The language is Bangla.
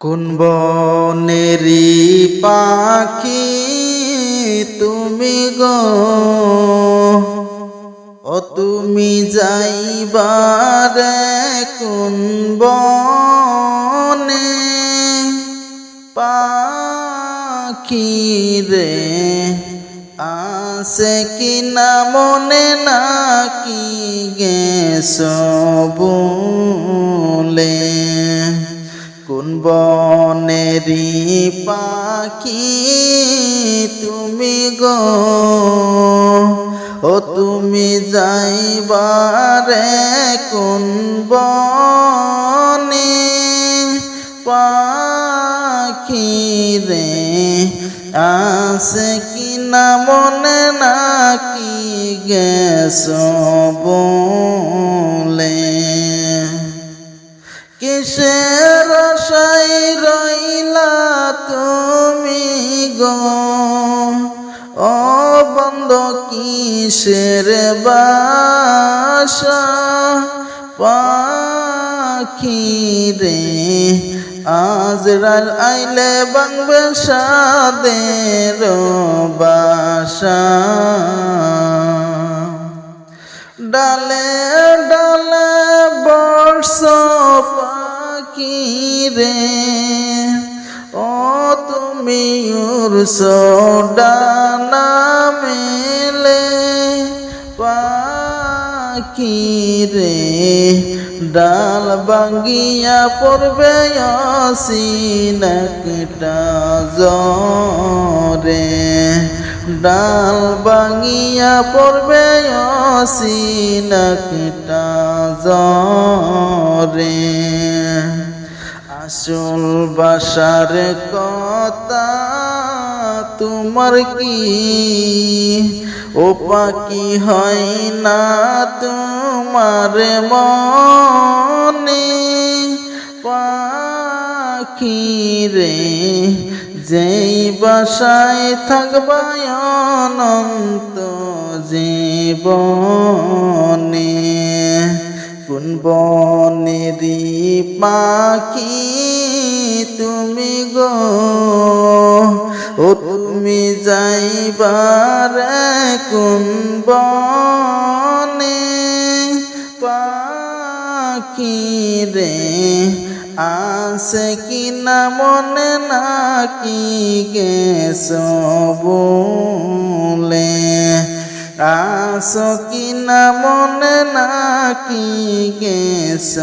কোন বনেরি পাখি তুমি গো? ও তুমি যাইবারে কোন বনে পাখি রে? আসে কি না মনে নাকি গেছ বলে? কোন বনেরি পাখি তুমি গো? ও তুমি যাইবারে কোন বনে পাখি রে? আসে কি না মনে নাকি গেছ বলে? কিসের গো। ও বন্ধ কিসের বাসা? পাখি রে, আজ রাল আইলে বাংবে সাদের বাসা। ডালে ডালে বর্ষ পাখি রে। তুমি উর্স ডানা মেলে পাখি রে ডাল বাঙ্গিয়া পড়বে অসিনকটা জরে ডাল বাঙ্গিয়া পড়বে অসিনকটা জরে আসল বাসার কথা, তোমার কি ও পাকি হয় না তোমার মনে? পাখি রে যেই বাসায় থাকবায় অনন্ত জীবনে। কোন বনেরি পাখি, তুমি গো। ও তুমি যাইবারে কোন বনে পাখি রে? আসে কি না মনে নাকি গেছ বলে আস কি না মনে নাকি গেছ